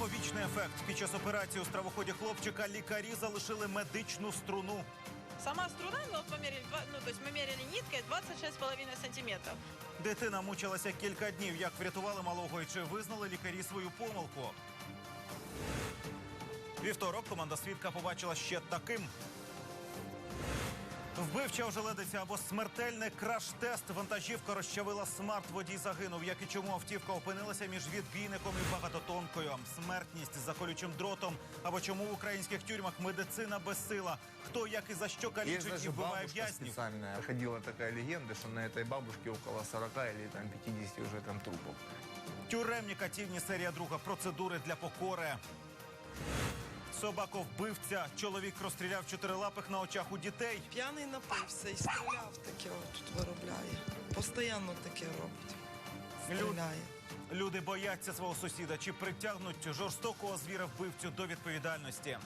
Непобічний ефект під час операції у стравоході хлопчика лікарі залишили медичну струну. Сама струна, ну, вот померили, два- ну, тобто ми міряли ніткою 26,5 сантиметрів. Дитина мучилася кілька днів. Як врятували малого і чи визнали лікарі свою помилку? Вівторок команда свідка побачила ще таким. Вбивча ожеледиця або смертельний краш-тест. Вантажівка розчавила смарт. Водій загинув. Як і чому автівка опинилася між відбійником і багатотонкою. Смертність за колючим дротом. Або чому в українських тюрмах медицина безсила. Хто як і за що калічить і вбиває в'язнів. специальная. Ходила такая легенда, что на этой бабушке около 40 или там 50 уже там трупов. Тюремні катівні серія друга процедури для покори. Собаковбивця. Чоловік розстріляв чотирилапих на очах у дітей. П'яний напився і стріляв таке от тут виробляє. Постоянно таке робить. Стріляє. Люди бояться свого сусіда чи притягнуть жорстокого звіра вбивцю до відповідальності.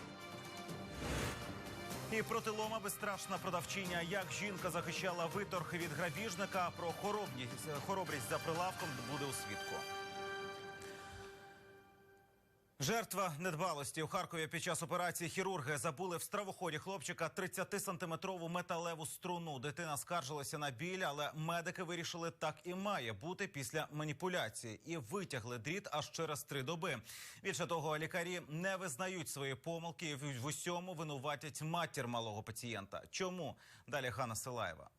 І протилома безстрашна продавчиня. Як жінка захищала виторг від грабіжника. а Про хоробність, хоробрість за прилавком буде у свідку. Жертва недбалості у Харкові під час операції хірурги забули в стравоході хлопчика 30-сантиметрову металеву струну. Дитина скаржилася на біль, але медики вирішили, так і має бути після маніпуляції і витягли дріт аж через три доби. Більше того, лікарі не визнають свої помилки і в усьому винуватять матір малого пацієнта. Чому далі Хана Силаєва?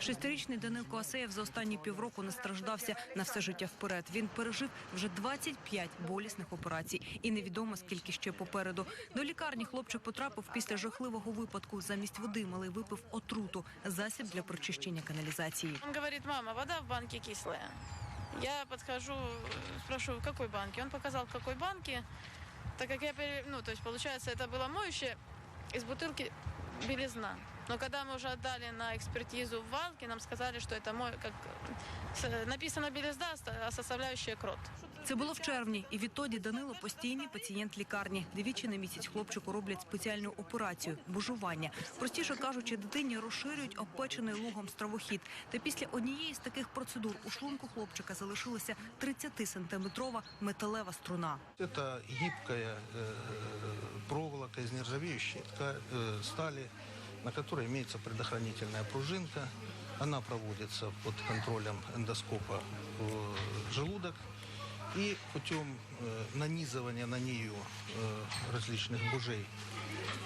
Шестирічний Данилко Асеєв за останні півроку не страждався на все життя вперед. Він пережив вже 25 болісних операцій, і невідомо скільки ще попереду. До лікарні хлопчик потрапив після жахливого випадку. Замість води малий випив отруту, засіб для прочищення каналізації. Он говорит, мама, вода в банке кислая. Я подхожу, спрашиваю, в какой банке? Он показал, в какой банке. Так как я, пере- ну, то есть, получается, это было моющее из бутылки белизна. Но когда мы уже отдали на экспертизу в валке, нам сказали, что это мой, как с- написано белизна, а составляющая крот. Це було в червні, і відтоді Данило постійний пацієнт лікарні. Двічі на місяць хлопчику роблять спеціальну операцію бужування. Простіше кажучи, дитині розширюють опечений лугом стравохід. Та після однієї з таких процедур у шлунку хлопчика залишилася 30-сантиметрова металева струна. Это гибкая э, проволока из нержавеющей тка- э, стали, На которой имеется предохранительная пружинка. Она проводится под контролем эндоскопа в желудок. И путем э, нанизывания на нее э, различных бужей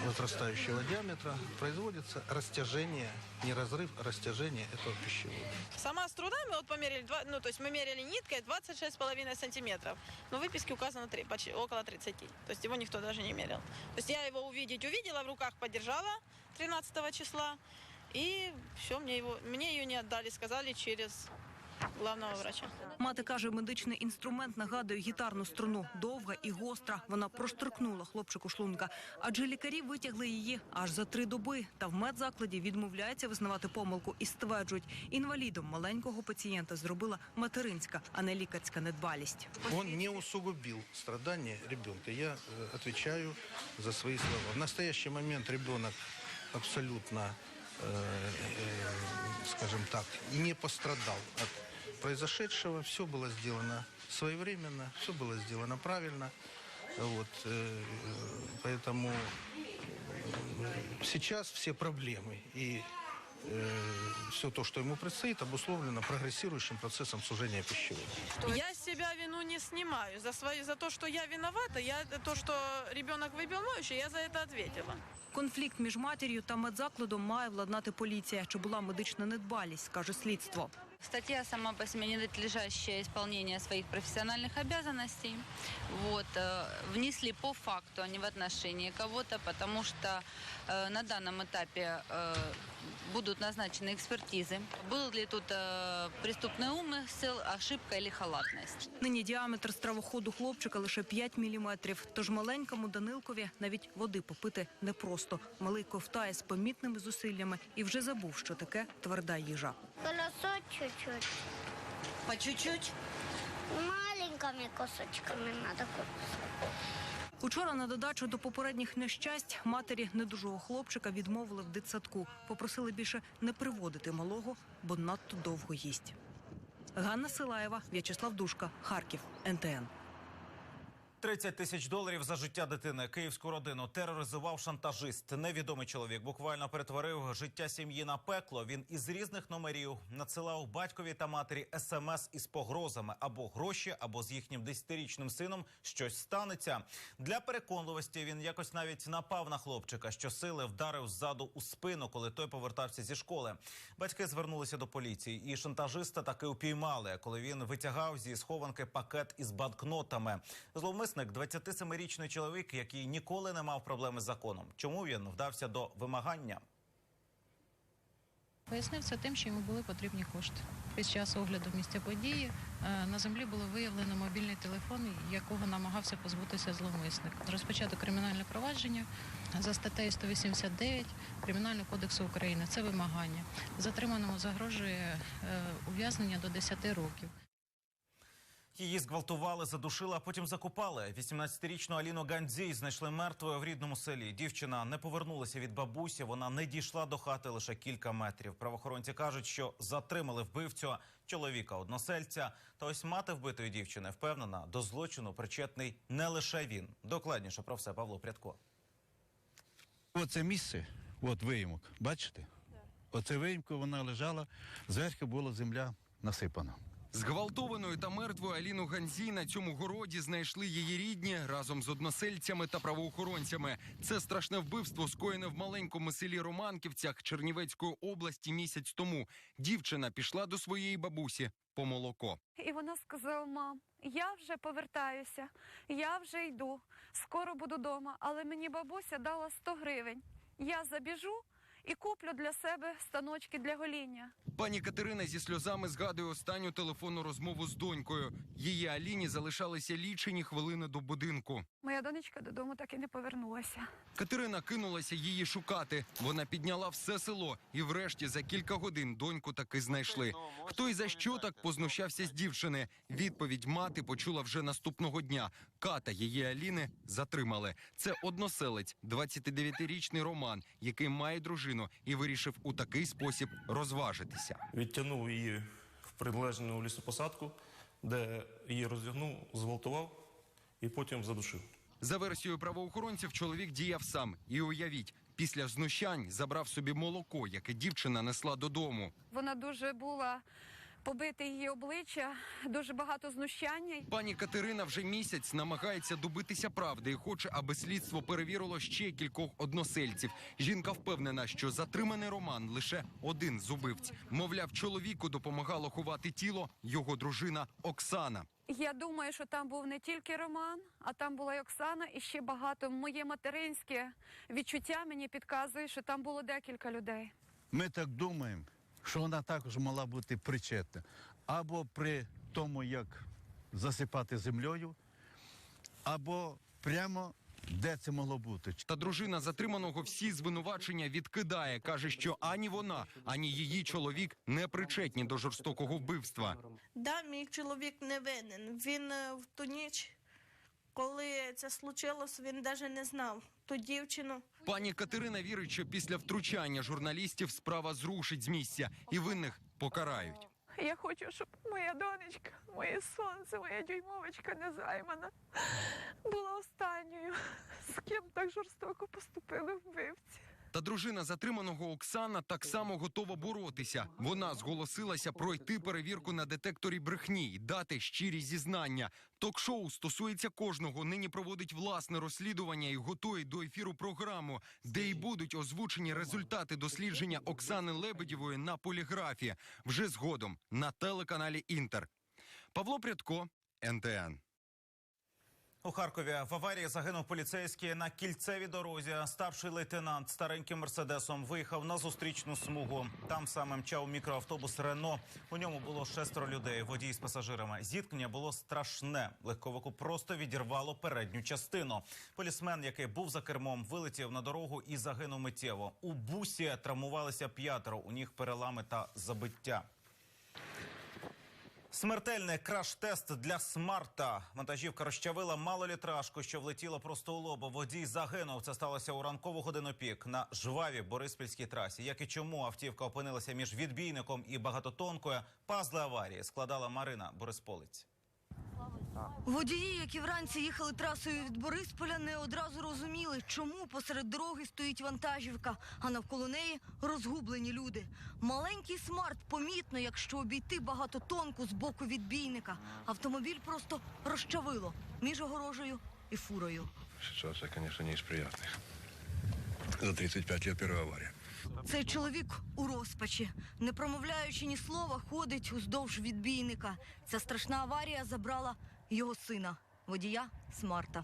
возрастающего диаметра производится растяжение, не разрыв, а растяжение этого пищевода. Сама струна, мы вот померили, ну, то есть мы мерили ниткой 26,5 сантиметров. Но в выписке указано три, почти, около 30. То есть его никто даже не мерил. То есть я его увидеть увидела, в руках подержала 13 числа. И все, мне, его, мне ее не отдали, сказали через главного врача. Мати каже, медичний інструмент нагадує гітарну струну, довга і гостра. Вона проштрикнула хлопчику шлунка, адже лікарі витягли її аж за три доби. Та в медзакладі відмовляється визнавати помилку і стверджують, інвалідом маленького пацієнта зробила материнська, а не лікарська недбалість. Он не усугубил страдания ребенка. Я э, отвечаю за свои слова. В настоящий момент ребенок абсолютно, э, э, скажем так, не пострадал от произошедшего. Все было сделано своевременно, все было сделано правильно. Вот, э, поэтому э, сейчас все проблемы и все то, что ему предстоит, обусловлено прогрессирующим процессом сужения пищевода. Я с себя вину не снимаю. За, свои, за то, что я виновата, я, то, что ребенок выбил моющий, я за это ответила. Конфлікт між матір'ю та медзакладом має владнати поліція. Чи була медична недбалість, каже слідство. Статья сама по себе ненадлежащее исполнение своих профессиональных обязанностей. Вот, э, внесли по факту, а не в отношении кого-то, потому что э, на данном этапе э, будут назначены экспертизы. Был ли тут э, преступный умысел, ошибка или халатность. Нині діаметр стравоходу хлопчика лише 5 міліметрів. Тож маленькому Данилкові навіть води попити непросто. Малий ковтає з помітними зусиллями і вже забув, що таке тверда їжа. Колесо чуть-чуть. По чуть-чуть? Маленькими кусочками надо кусать. Учора на додачу до попередніх нещасть матері недужого хлопчика відмовили в дитсадку. Попросили більше не приводити малого, бо надто довго їсть. Ганна Силаєва, В'ячеслав Душка, Харків, НТН. 30 тисяч доларів за життя дитини. Київську родину тероризував шантажист. Невідомий чоловік буквально перетворив життя сім'ї на пекло. Він із різних номерів надсилав батькові та матері смс із погрозами або гроші, або з їхнім десятирічним сином щось станеться. Для переконливості він якось навіть напав на хлопчика, що сили вдарив ззаду у спину, коли той повертався зі школи. Батьки звернулися до поліції, і шантажиста таки упіймали, коли він витягав зі схованки пакет із банкнотами. Зловмисник 27-річний чоловік, який ніколи не мав проблеми з законом. Чому він вдався до вимагання? Пояснив це тим, що йому були потрібні кошти. Під час огляду місця події е, на землі було виявлено мобільний телефон, якого намагався позбутися зловмисник. Розпочато кримінальне провадження за статтею 189 Кримінального кодексу України. Це вимагання. Затриманому загрожує е, ув'язнення до 10 років. Її зґвалтували, задушили, а потім закопали. 18-річну Аліну Гандзій знайшли мертвою в рідному селі. Дівчина не повернулася від бабусі. Вона не дійшла до хати лише кілька метрів. Правоохоронці кажуть, що затримали вбивцю чоловіка односельця. Та ось мати вбитої дівчини впевнена, до злочину причетний не лише він. Докладніше про все Павло Прядко. Оце місце, от виїмок, бачите? Оце виїмку вона лежала, зверху була земля насипана. Зґвалтованою та мертвою Аліну Ганзій на цьому городі знайшли її рідні разом з односельцями та правоохоронцями. Це страшне вбивство скоєне в маленькому селі Романківцях Чернівецької області місяць тому. Дівчина пішла до своєї бабусі по молоко. І вона сказала: мам, я вже повертаюся, я вже йду, скоро буду вдома, але мені бабуся дала 100 гривень. Я забіжу і куплю для себе станочки для гоління. Пані Катерина зі сльозами згадує останню телефонну розмову з донькою. Її Аліні залишалися лічені хвилини до будинку. Моя донечка додому так і не повернулася. Катерина кинулася її шукати. Вона підняла все село, і врешті за кілька годин доньку таки знайшли. Хто і за що так познущався з дівчини? Відповідь мати почула вже наступного дня. Ката її Аліни затримали. Це односелець, 29-річний Роман, який має дружину і вирішив у такий спосіб розважитися. Відтягнув її в прилежну лісопосадку, де її роздягнув, зґвалтував і потім задушив. За версією правоохоронців, чоловік діяв сам. І уявіть, після знущань забрав собі молоко, яке дівчина несла додому. Вона дуже була побите її обличчя, дуже багато знущання. Пані Катерина вже місяць намагається добитися правди і хоче, аби слідство перевірило ще кількох односельців. Жінка впевнена, що затриманий Роман лише один з убивць. Мовляв, чоловіку допомагало ховати тіло його дружина Оксана. Я думаю, що там був не тільки Роман, а там була й Оксана, і ще багато. Моє материнське відчуття мені підказує, що там було декілька людей. Ми так думаємо, що вона також мала бути причетна. Або при тому, як засипати землею, або прямо де це могло бути. Та дружина затриманого всі звинувачення відкидає. каже, що ані вона, ані її чоловік не причетні до жорстокого вбивства. Да, мій чоловік не винен. Він е, в ту ніч, коли це случилось, він навіть не знав ту дівчину. Пані Катерина вірить, що після втручання журналістів справа зрушить з місця і винних покарають. Я хочу, щоб моя донечка, моє сонце, моя дюймовочка незаймана була останньою, з ким так жорстоко поступили вбивці. Та дружина затриманого Оксана так само готова боротися. Вона зголосилася пройти перевірку на детекторі брехні й дати щирі зізнання. Ток-шоу стосується кожного. Нині проводить власне розслідування і готує до ефіру програму, де й будуть озвучені результати дослідження Оксани Лебедєвої на поліграфі вже згодом на телеканалі Інтер. Павло Прядко, НТН. У Харкові в аварії загинув поліцейський на кільцевій дорозі. Старший лейтенант стареньким мерседесом виїхав на зустрічну смугу. Там саме мчав мікроавтобус Рено. У ньому було шестеро людей. Водій з пасажирами. Зіткнення було страшне. Легковику просто відірвало передню частину. Полісмен, який був за кермом, вилетів на дорогу і загинув миттєво. У бусі травмувалися п'ятеро. У них перелами та забиття. Смертельний краш-тест для смарта. Вантажівка розчавила малолітражку, що влетіла просто у лобо. Водій загинув. Це сталося у ранкову годину пік на жвавій Бориспільській трасі. Як і чому автівка опинилася між відбійником і багатотонкою, пазли аварії складала Марина Борисполець. Водії, які вранці їхали трасою від Борисполя, не одразу розуміли, чому посеред дороги стоїть вантажівка, а навколо неї розгублені люди. Маленький смарт помітно, якщо обійти багатотонку з боку відбійника. Автомобіль просто розчавило між огорожею і фурою. Ситуация, конечно, не из приятных. За 35 лет первая авария. Цей чоловік у розпачі, не промовляючи ні слова, ходить уздовж відбійника. Ця страшна аварія забрала його сина, водія Смарта.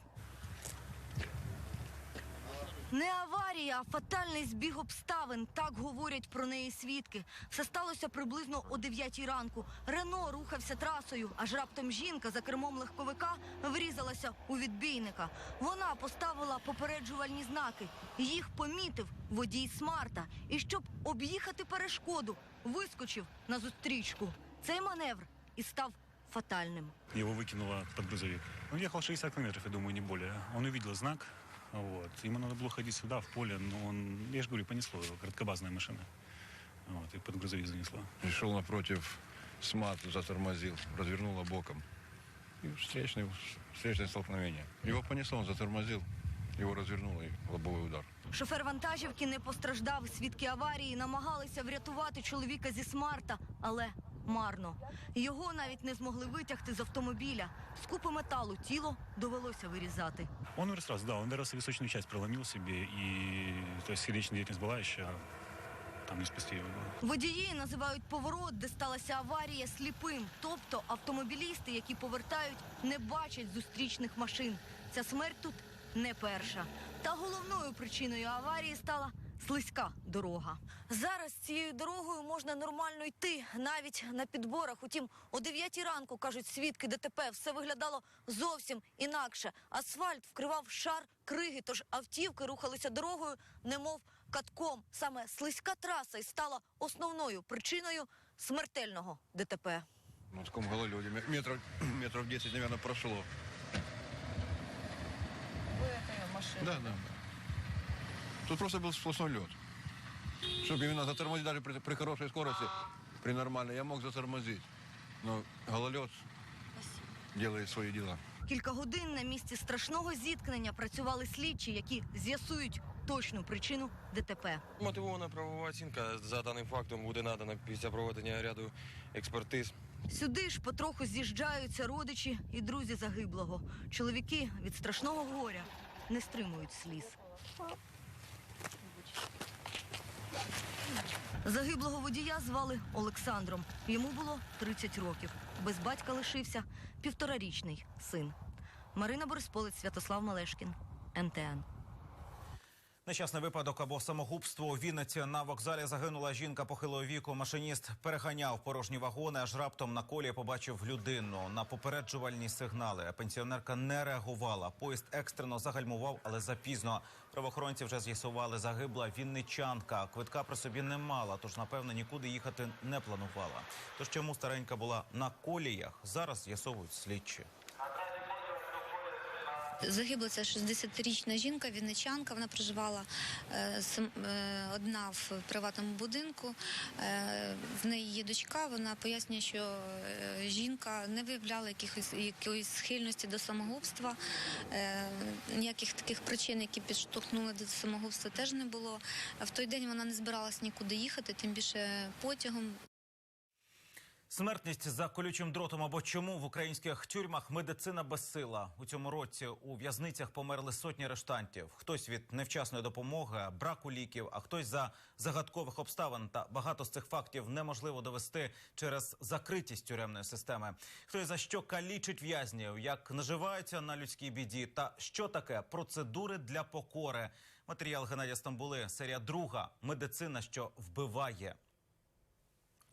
Не аварія, а фатальний збіг обставин. Так говорять про неї свідки. Все сталося приблизно о 9 ранку. Рено рухався трасою, аж раптом жінка за кермом легковика врізалася у відбійника. Вона поставила попереджувальні знаки. Їх помітив водій смарта. І щоб об'їхати перешкоду, вискочив на зустрічку. Цей маневр і став фатальним. Его выкинуло под грузовик. Он ехал 60 километров, я думаю, не более. Он увидел знак, вот. Ему надо было ходить сюда, в поле, но он, я же говорю, понесло его, короткобазная машина. Вот, и под грузовик занесло. Пришел напротив, СМАТ затормозил, развернуло боком. И встречное, встречное столкновение. Его понесло, он затормозил, его развернуло и лобовой удар. Шофер вантажівки не постраждав. Свідки аварії намагалися врятувати чоловіка зі смарта, але марно. Його навіть не змогли витягти з автомобіля. З купи металу тіло довелося вирізати. Он умер сразу, да, он, наверное, височную часть проломил себе, и, то есть, сердечная деятельность была еще, там не спасти его было. Водії називають поворот, де сталася аварія, сліпим. Тобто автомобілісти, які повертають, не бачать зустрічних машин. Ця смерть тут не перша. Та головною причиною аварії стала слизька дорога. Зараз цією дорогою можна нормально йти, навіть на підборах. Утім, о 9 ранку, кажуть свідки ДТП, все виглядало зовсім інакше. Асфальт вкривав шар криги, тож автівки рухалися дорогою, немов катком. Саме слизька траса і стала основною причиною смертельного ДТП. На таком гололеде ме- метров, метров 10, наверное, прошло. Да, да, да. Тут просто был сплошной лед. Чтобы именно затормозить даже при, при хорошей скорости, при нормальной, я мог затормозить. Но гололед делает свои дела. Кілька годин на місці страшного зіткнення працювали слідчі, які з'ясують точну причину ДТП. Мотивована правова оцінка за даним фактом буде надана після проведення ряду експертиз. Сюди ж потроху з'їжджаються родичі і друзі загиблого. Чоловіки від страшного горя не стримують сліз. Загиблого водія звали Олександром. Йому було 30 років. Без батька лишився півторарічний син. Марина Борисполець, Святослав Малешкін, НТН. Нещасний випадок або самогубство у Вінниці на вокзалі загинула жінка похилого віку. Машиніст переганяв порожні вагони, аж раптом на колі побачив людину на попереджувальні сигнали. Пенсіонерка не реагувала. Поїзд екстрено загальмував, але запізно. Правоохоронці вже з'ясували, загибла вінничанка. Квитка при собі не мала, тож напевно нікуди їхати не планувала. Тож чому старенька була на коліях? Зараз з'ясовують слідчі. Загибла ця 60-річна жінка, вінничанка. Вона проживала е, е, одна в приватному будинку. Е, в неї є дочка. Вона пояснює, що жінка не виявляла якихось якоїсь схильності до самогубства. Ніяких таких причин, які підштовхнули до самогубства, теж не було. В той день вона не збиралась нікуди їхати, тим більше потягом. Смертність за колючим дротом або чому в українських тюрмах медицина безсила. У цьому році у в'язницях померли сотні арештантів. Хтось від невчасної допомоги, браку ліків, а хтось за загадкових обставин. Та багато з цих фактів неможливо довести через закритість тюремної системи. Хтось за що калічить в'язнів, як наживаються на людській біді, та що таке процедури для покори. Матеріал Геннадія Стамбули, серія друга медицина, що вбиває.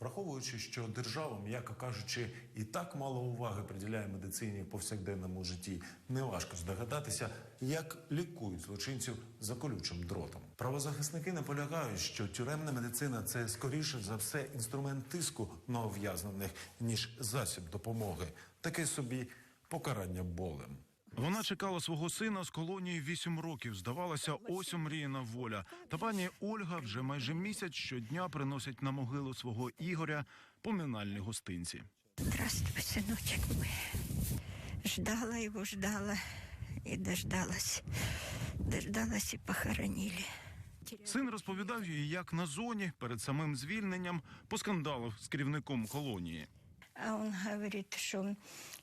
Враховуючи, що держава, м'яко кажучи, і так мало уваги приділяє медицині в повсякденному житті, неважко здогадатися, як лікують злочинців за колючим дротом. Правозахисники наполягають, що тюремна медицина це скоріше за все інструмент тиску на ув'язнених, ніж засіб допомоги, таке собі покарання болем. Вона чекала свого сина з колонії вісім років. Здавалося, ось омріяна воля. Та пані Ольга вже майже місяць щодня приносить на могилу свого Ігоря поминальні гостинці. Здравствуй, сыночек мой. Ждала его, ждала и дождалась. Дождалась и похоронили. Син розповідав їй, як на зоні перед самим звільненням поскандалив з керівником колонії. А он говорит, что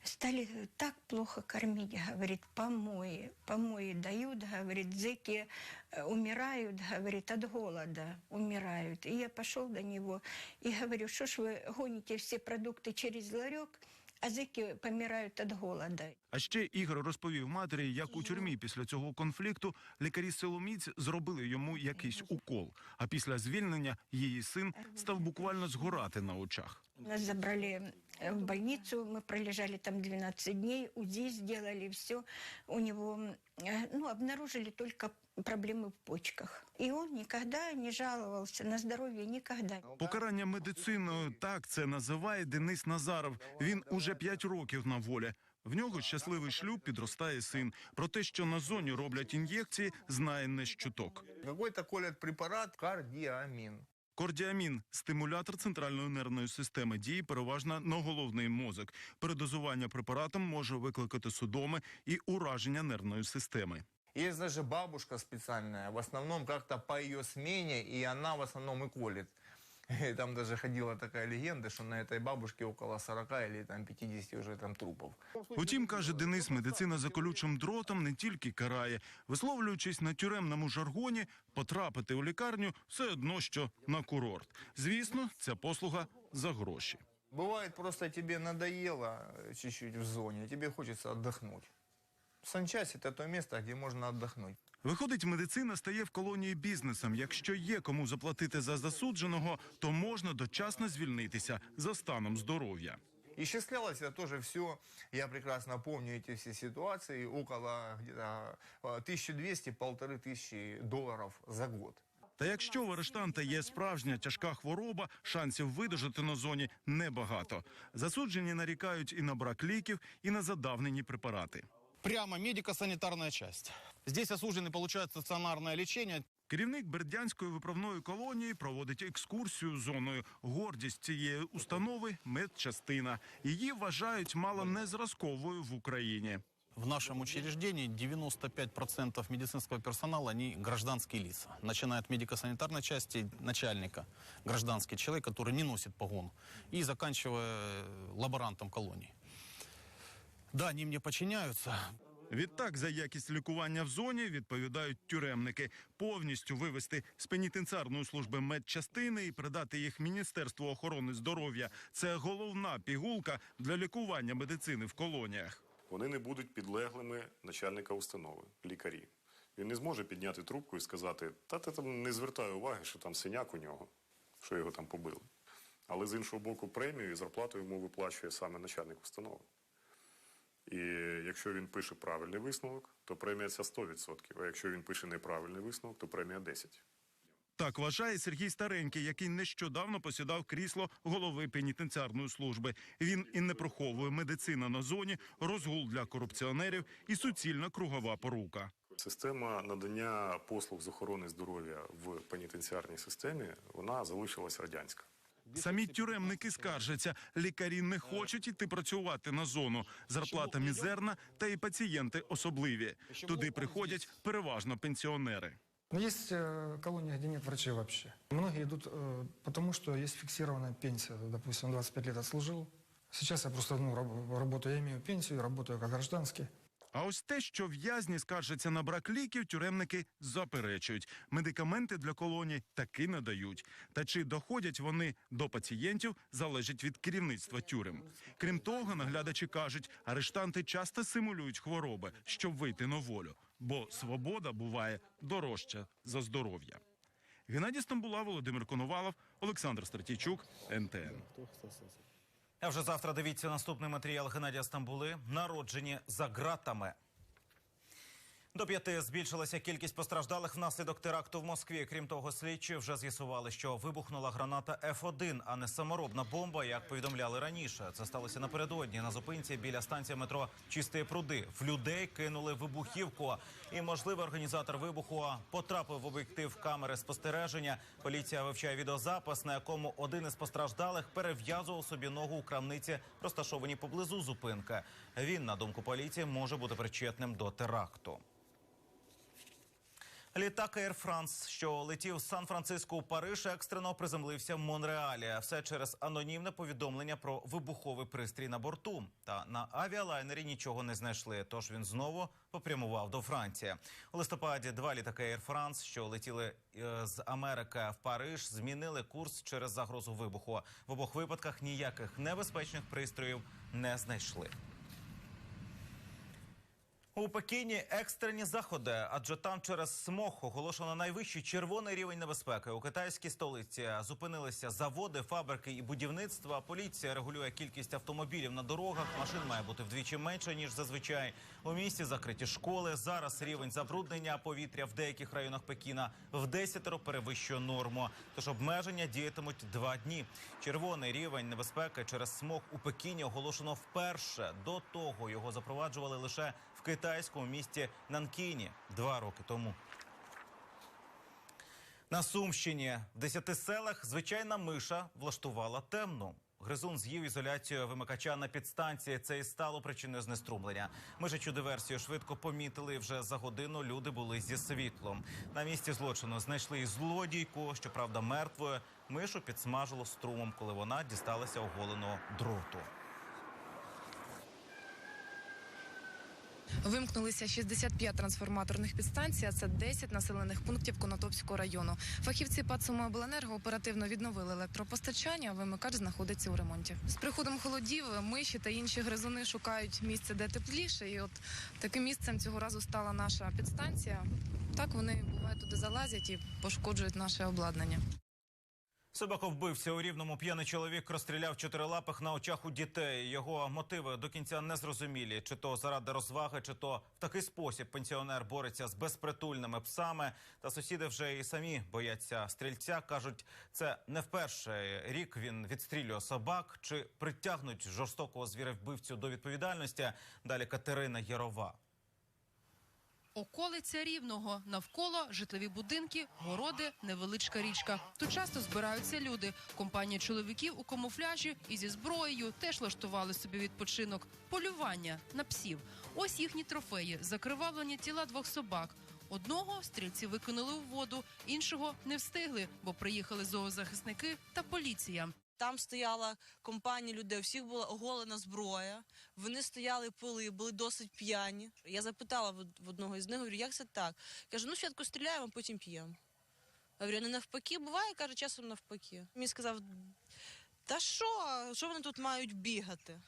стали так плохо кормить, говорит, помои, помои дают, говорит, зэки э, умирают, говорит, от голода умирают. И я пошел до него и говорю, что ж вы гоните все продукты через ларек, а зэки помирают от голода. А ще Ігор розповів матері, як у тюрмі після цього конфлікту лікарі силоміць зробили йому якийсь укол. А після звільнення її син став буквально згорати на очах. Нас забрали э, в больницу, мы пролежали там 12 дней, УЗИ сделали, все. У него, э, ну, обнаружили только проблемы в почках. И он никогда не жаловался на здоровье, никогда. Покарання медициною так це називає Денис Назаров. Він уже п'ять років на волі. В нього щасливий шлюб, підростає син. Про те, що на зоні роблять ін'єкції, знає не з чуток. Какой-то колят препарат кардиамин. Кордіамін стимулятор центральної нервної системи діє переважно на головний мозок. Передозування препаратом може викликати судоми і ураження нервної системи. Есть даже бабушка специальная, в основном как-то по ее смене, и она в основном и колет. И там даже ходила такая легенда, что на этой бабушке около 40 или там 50 уже там трупов. Утім, каже Денис, медицина за колючим дротом не тільки карає, висловлюючись на тюремному жаргоні, потрапити у лікарню все одно, що на курорт. Звісно, ця послуга за гроші. Бывает просто тебе надоело э, чуть-чуть в зоне, тебе хочется отдохнуть. Санчасть это то место, где можно отдохнуть. Виходить, медицина стає в колонії бізнесом. Якщо є кому заплатити за засудженого, то можна дочасно звільнитися за станом здоров'я. Исчислялось это тоже все. Я прекрасно помню эти все ситуации. Около где-то э, 1200-полторы тысячи долларов за год. Та якщо в арештанта є справжня тяжка хвороба, шансів видужати на зоні небагато. Засуджені нарікають і на брак ліків, і на задавнені препарати. Прямо медико-санитарная часть. Здесь осужденный получает стационарное лечение. Керівник Бердянської виправної колонії проводить екскурсію зоною. Гордість цієї установи медчастина. Її вважають мало не зразковою в Україні. В нашем учреждении 95% медицинского персонала, они гражданские лица. Начиная от медико-санитарной части начальника, гражданский человек, который не носит погон, и заканчивая э, лаборантом колонии. Да, они мне подчиняются. Відтак за якість лікування в зоні відповідають тюремники. Повністю вивести з пенітенціарної служби медчастини і передати їх Міністерству охорони здоров'я. Це головна пігулка для лікування медицини в колоніях. Вони не будуть підлеглими начальника установи, лікарі. Він не зможе підняти трубку і сказати: та ти там не звертай уваги, що там синяк у нього, що його там побили. Але з іншого боку, премію і зарплату йому виплачує саме начальник установи. І якщо він пише правильний висновок, то премія ця 100%. А якщо він пише неправильний висновок, то премія 10%. Так вважає Сергій Старенький, який нещодавно посідав крісло голови пенітенціарної служби. Він і не приховує медицина на зоні, розгул для корупціонерів і суцільна кругова порука. Система надання послуг з охорони здоров'я в пенітенціарній системі вона залишилась радянська. Самі тюремники скаржаться, лікарі не хочуть іти працювати на зону. Зарплата мізерна, та і пацієнти особливі. Туди приходять переважно пенсіонери. Но есть э, колония, где нет врачей вообще. Многие идут э, потому, что есть фиксированная пенсия. Допустим, 25 лет отслужил. Сейчас я просто ну, раб- работаю, я имею пенсию, работаю как гражданский. А ось те, що в'язні скаржаться на брак ліків, тюремники заперечують. Медикаменти для колоній таки надають. Та чи доходять вони до пацієнтів, залежить від керівництва тюрем. Крім того, наглядачі кажуть, арештанти часто симулюють хвороби, щоб вийти на волю, бо свобода буває дорожча за здоров'я. Геннадій Стамбула, Володимир Коновалов, Олександр Стратійчук, НТН. А вже завтра дивіться наступний матеріал Геннадія Стамбули. Народжені за ґратами. До п'яти збільшилася кількість постраждалих внаслідок теракту в Москві. Крім того, слідчі вже з'ясували, що вибухнула граната F1, а не саморобна бомба, як повідомляли раніше. Це сталося напередодні на зупинці біля станції метро Чисті пруди. В людей кинули вибухівку. І можливий організатор вибуху потрапив в об'єктив камери спостереження. Поліція вивчає відеозапис, на якому один із постраждалих перев'язував собі ногу у крамниці, розташованій поблизу зупинки. Він, на думку поліції, може бути причетним до теракту. Літак Air France, що летів з Сан-Франциско у Париж, екстрено приземлився в Монреалі. Все через анонімне повідомлення про вибуховий пристрій на борту. Та на авіалайнері нічого не знайшли. Тож він знову попрямував до Франції. У листопаді два літаки Air France, що летіли е, з Америки в Париж, змінили курс через загрозу вибуху. В обох випадках ніяких небезпечних пристроїв не знайшли. У Пекіні екстрені заходи, адже там через смог оголошено найвищий червоний рівень небезпеки. У китайській столиці зупинилися заводи, фабрики і будівництва. Поліція регулює кількість автомобілів на дорогах. Машин має бути вдвічі менше ніж зазвичай. У місті закриті школи. Зараз рівень забруднення повітря в деяких районах Пекіна в десятеро перевищує норму. Тож обмеження діятимуть два дні. Червоний рівень небезпеки через смог у Пекіні оголошено вперше. До того його запроваджували лише китайському місті Нанкіні два роки тому. На Сумщині в десяти селах звичайна миша влаштувала темну. Гризун з'їв ізоляцію вимикача на підстанції. Це і стало причиною знеструмлення. Мишачу диверсію швидко помітили. Вже за годину люди були зі світлом. На місці злочину знайшли і злодійку, щоправда, мертвою. Мишу підсмажило струмом, коли вона дісталася оголеного дроту. Вимкнулися 65 трансформаторних підстанцій, а це 10 населених пунктів Конотопського району. Фахівці ПАД «Сумиобленерго» оперативно відновили електропостачання, вимикач знаходиться у ремонті. З приходом холодів миші та інші гризуни шукають місце, де тепліше. І от таким місцем цього разу стала наша підстанція. Так вони буває туди залазять і пошкоджують наше обладнання. Собаковбивця у рівному п'яний чоловік розстріляв чотирилапих на очах у дітей. Його мотиви до кінця не зрозумілі. Чи то заради розваги, чи то в такий спосіб пенсіонер бореться з безпритульними псами. Та сусіди вже і самі бояться стрільця. кажуть, це не вперше рік він відстрілює собак. Чи притягнуть жорстокого звіревбивцю до відповідальності? Далі Катерина Ярова. Околиця рівного навколо житлові будинки, городи, невеличка річка. Тут часто збираються люди. Компанія чоловіків у камуфляжі і зі зброєю теж влаштували собі відпочинок. Полювання на псів. Ось їхні трофеї, закривавлені тіла двох собак. Одного стрільці викинули у воду, іншого не встигли, бо приїхали зоозахисники та поліція. Там стояла компанія людей, у всіх була оголена зброя. Вони стояли пили, були досить п'яні. Я запитала в одного із них, говорю, як це так? Каже, ну спочатку стріляємо, потім п'ємо. Я говорю, не навпаки, буває, каже, часом навпаки. Він сказав: та що, що вони тут мають бігати?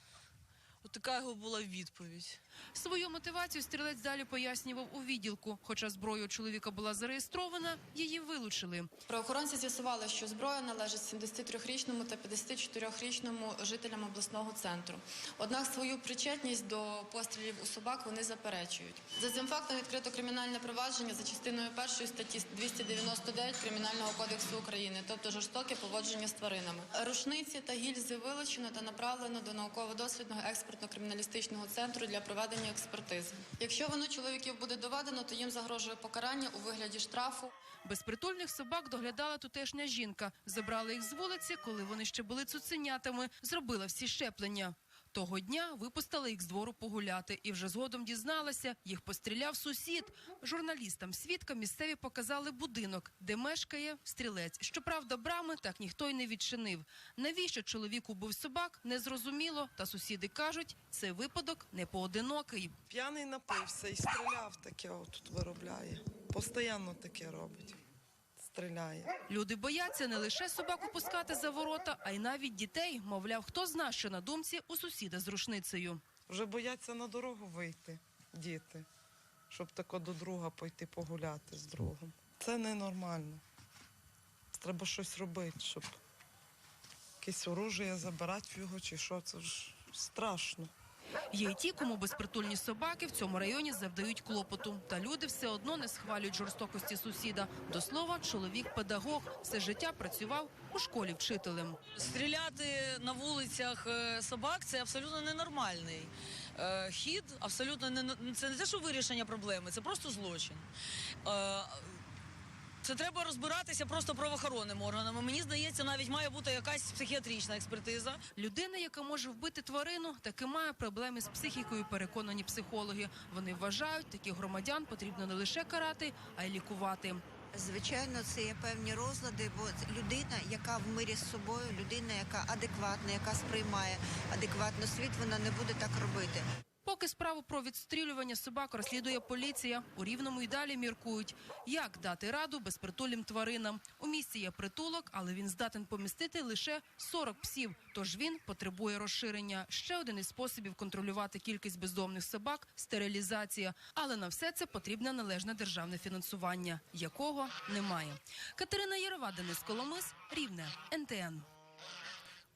От така його була відповідь. Свою мотивацію стрілець далі пояснював у відділку. Хоча зброя у чоловіка була зареєстрована, її вилучили. Правоохоронці з'ясували, що зброя належить 73-річному та 54-річному жителям обласного центру. Однак свою причетність до пострілів у собак вони заперечують. За цим фактом відкрито кримінальне провадження за частиною першої статті 299 Кримінального кодексу України, тобто жорстоке поводження з тваринами. Рушниці та гільзи вилучено та направлено до науково-дослідного експертно-криміналістичного центру для проведення експертизи. Якщо воно чоловіків буде доведено, то їм загрожує покарання у вигляді штрафу. Безпритульних собак доглядала тутешня жінка. Забрала їх з вулиці, коли вони ще були цуценятами. Зробила всі щеплення. Того дня випустила їх з двору погуляти, і вже згодом дізналася, їх постріляв сусід. Журналістам свідкам місцеві показали будинок, де мешкає стрілець. Щоправда, брами так ніхто й не відчинив. Навіщо чоловік убив собак, незрозуміло. Та сусіди кажуть, цей випадок не поодинокий. П'яний напився і стріляв таке отут виробляє. Постоянно таке робить. Стріляє. Люди бояться не лише собак випускати за ворота, а й навіть дітей. Мовляв, хто зна, що на думці у сусіда з рушницею. Вже бояться на дорогу вийти, діти, щоб тако до друга пойти погуляти з другом. Це ненормально. Треба щось робити, щоб якесь оружие забирати в його чи що. Це ж страшно. Є й ті, кому безпритульні собаки в цьому районі завдають клопоту. Та люди все одно не схвалюють жорстокості сусіда. До слова, чоловік педагог все життя працював у школі вчителем. Стріляти на вулицях е, собак це абсолютно ненормальний е, хід. Абсолютно не це не те, що вирішення проблеми, це просто злочин. Це треба розбиратися просто правоохоронними органами. Мені здається, навіть має бути якась психіатрична експертиза. Людина, яка може вбити тварину, таки має проблеми з психікою. Переконані психологи. Вони вважають, таких громадян потрібно не лише карати, а й лікувати. Звичайно, це є певні розлади, бо людина, яка в мирі з собою, людина, яка адекватна, яка сприймає адекватно світ, вона не буде так робити. Поки справу про відстрілювання собак розслідує поліція, у рівному й далі міркують, як дати раду безпритульним тваринам. У місті є притулок, але він здатен помістити лише 40 псів. Тож він потребує розширення. Ще один із способів контролювати кількість бездомних собак стерилізація. Але на все це потрібне належне державне фінансування, якого немає. Катерина Єрова, Денис Коломис, Рівне, НТН.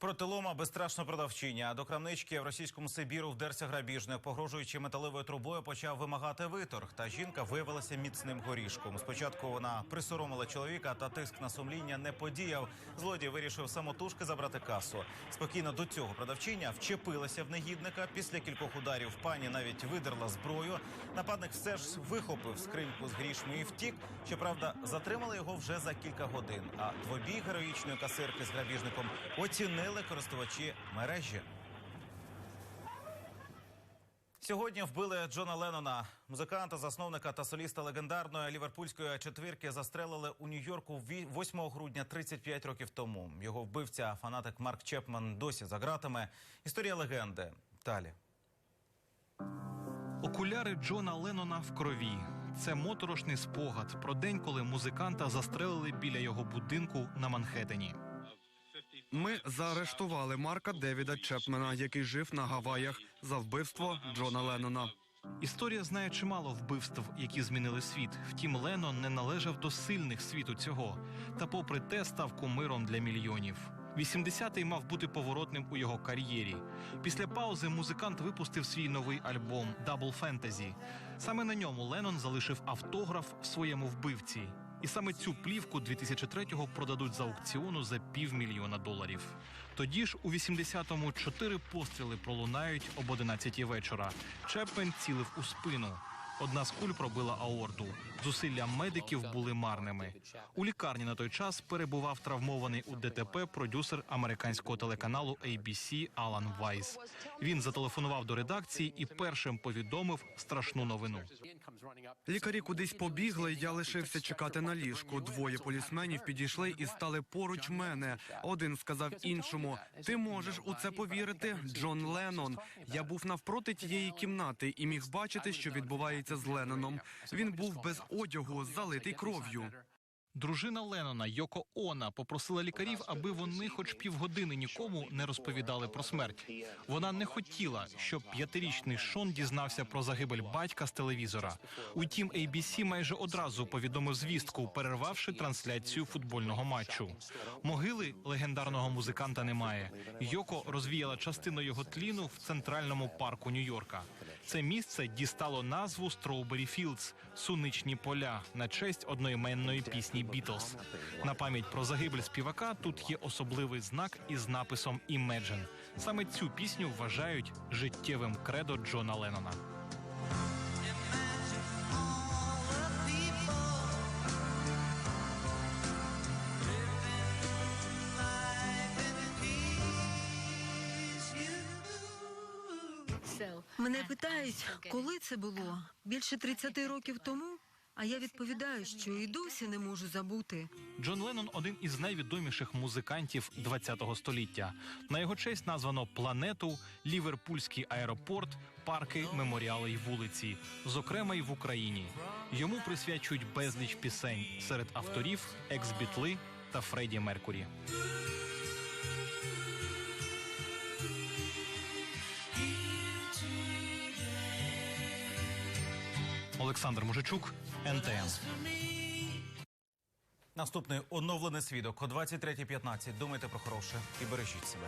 Протилома безстрашна продавчиня. До крамнички в російському Сибіру вдерся грабіжник, погрожуючи металевою трубою, почав вимагати виторг. Та жінка виявилася міцним горішком. Спочатку вона присоромила чоловіка, та тиск на сумління не подіяв. Злодій вирішив самотужки забрати касу. Спокійно до цього продавчиня вчепилася в негідника. Після кількох ударів пані навіть видерла зброю. Нападник все ж вихопив скриньку з грішми і втік. Щоправда, затримали його вже за кілька годин. А двобій героїчної касирки з грабіжником оцінили користувачі мережі. Сьогодні вбили Джона Леннона. Музиканта, засновника та соліста легендарної ліверпульської четвірки застрелили у Нью-Йорку 8 грудня 35 років тому. Його вбивця, фанатик Марк Чепман, досі за ґратами. Історія легенди. Далі. Окуляри Джона Леннона в крові. Це моторошний спогад про день, коли музиканта застрелили біля його будинку на Манхеттені. Ми заарештували Марка Девіда Чепмена, який жив на Гаваях за вбивство Джона Леннона. Історія знає чимало вбивств, які змінили світ. Втім, Леннон не належав до сильних світу цього. Та, попри те, став кумиром для мільйонів. 80-й мав бути поворотним у його кар'єрі. Після паузи музикант випустив свій новий альбом Double Fantasy. Саме на ньому Леннон залишив автограф своєму вбивці. І саме цю плівку 2003-го продадуть за аукціону за півмільйона доларів. Тоді ж у 80-му чотири постріли пролунають об 11 вечора. Чепмен цілив у спину. Одна з куль пробила аорту. Зусилля медиків були марними. У лікарні на той час перебував травмований у ДТП продюсер американського телеканалу ABC Алан Вайс. Він зателефонував до редакції і першим повідомив страшну новину. Лікарі кудись побігли. Я лишився чекати на ліжку. Двоє полісменів підійшли і стали поруч мене. Один сказав іншому: Ти можеш у це повірити? Джон Леннон. Я був навпроти тієї кімнати і міг бачити, що відбувається з Ленноном. Він був без одягу, залитий кров'ю. Дружина Леннона Йоко Она попросила лікарів, аби вони хоч півгодини нікому не розповідали про смерть. Вона не хотіла, щоб п'ятирічний Шон дізнався про загибель батька з телевізора. Утім, ABC майже одразу повідомив звістку, перервавши трансляцію футбольного матчу. Могили легендарного музиканта немає. Йоко розвіяла частину його тліну в центральному парку Нью-Йорка. Це місце дістало назву Строубері Філдс суничні поля на честь одноіменної пісні Бітлз. На пам'ять про загибель співака тут є особливий знак із написом Imagine. Саме цю пісню вважають життєвим кредо Джона Леннона. Мене питають, коли це було? Більше 30 років тому? А я відповідаю, що і досі не можу забути. Джон Леннон один із найвідоміших музикантів ХХ століття. На його честь названо планету, ліверпульський аеропорт, парки, меморіали й вулиці, зокрема й в Україні. Йому присвячують безліч пісень серед авторів екс-бітли та Фредді Меркурі. Олександр Мужичук, НТН. Наступний оновлений свідок о 23.15. Думайте про хороше і бережіть себе.